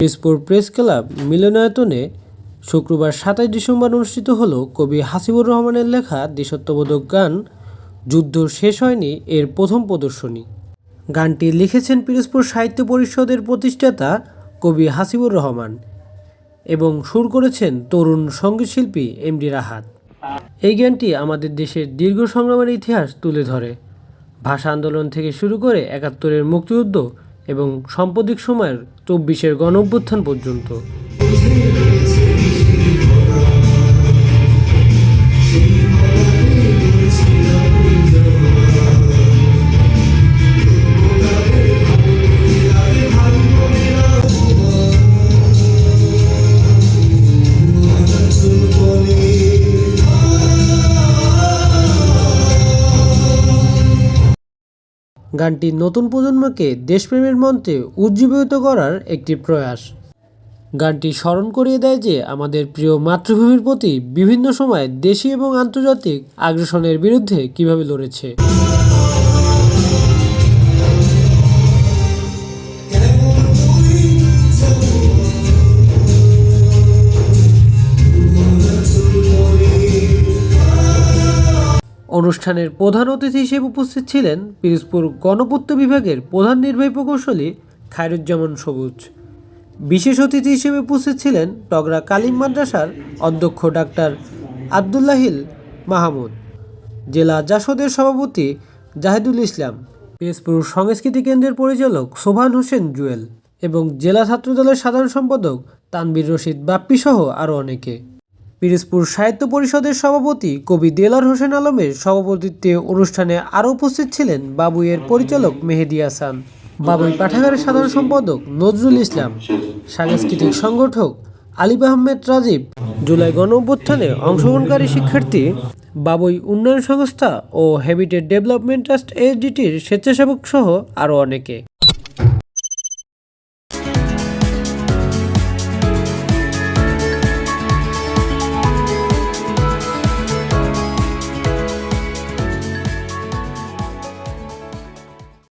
পিসপুর press club মিলনায়তনে শুক্রবার সাতাশ ডিসেম্বর অনুষ্ঠিত হলো কবি হাসিবুর রহমানের লেখা দেশত্ববোধক গান। যুদ্ধ শেষ হয়নি, এর প্রথম প্রদর্শনী। গানটি লিখেছেন পিরোজপুর সাহিত্য পরিষদের প্রতিষ্ঠাতা কবি হাসিবুর রহমান এবং সুর করেছেন তরুণ সঙ্গীতশিল্পী এম ডি রাহাত। এই গানটি আমাদের দেশের দীর্ঘ সংগ্রামের ইতিহাস তুলে ধরে। ভাষা আন্দোলন থেকে শুরু করে একাত্তরের মুক্তিযুদ্ধ এবং সাম্প্রতিক সময়ের চব্বিশের গণ পর্যন্ত। গানটি নতুন প্রজন্মকে দেশপ্রেমের মন্ত্রে উজ্জীবিত করার একটি প্রয়াস। গানটি স্মরণ করিয়ে দেয় যে আমাদের প্রিয় মাতৃভূমির প্রতি বিভিন্ন সময় দেশি এবং আন্তর্জাতিক আগ্রাসনের বিরুদ্ধে কীভাবে লড়েছে। অনুষ্ঠানের প্রধান অতিথি হিসেবে উপস্থিত ছিলেন পিরোজপুর গণপূর্ত বিভাগের প্রধান নির্বাহী প্রকৌশলী খায়রুজ্জামান সবুজ। বিশেষ অতিথি হিসেবে উপস্থিত ছিলেন টগরা কালিম মাদ্রাসার অধ্যক্ষ ডাক্তার আবদুল্লাহিল মাহমুদ, জেলা জাসদের সভাপতি জাহিদুল ইসলাম, পিরোজপুর সংস্কৃতি কেন্দ্রের পরিচালক সোভান হোসেন জুয়েল এবং জেলা ছাত্রদলের সাধারণ সম্পাদক তানবীর রশিদ বাপ্পিসহ আরও অনেকে। পিরোজপুর সাহিত্য পরিষদের সভাপতি কবি দেলার হোসেন আলমের সভাপতিত্বে অনুষ্ঠানে আরও উপস্থিত ছিলেন বাবুইয়ের পরিচালক মেহেদি হাসান, বাবুই পাঠাগারের সাধারণ সম্পাদক নজরুল ইসলাম, সাংস্কৃতিক সংগঠক আলিফ আহমেদ রাজীব, জুলাই গণ অভ্যুত্থানে অংশগ্রহণকারী শিক্ষার্থী, বাবুই উন্নয়ন সংস্থা ও হ্যাবিটেট ডেভেলপমেন্ট ট্রাস্ট এসডিটির স্বেচ্ছাসেবক সহ আরও অনেকে।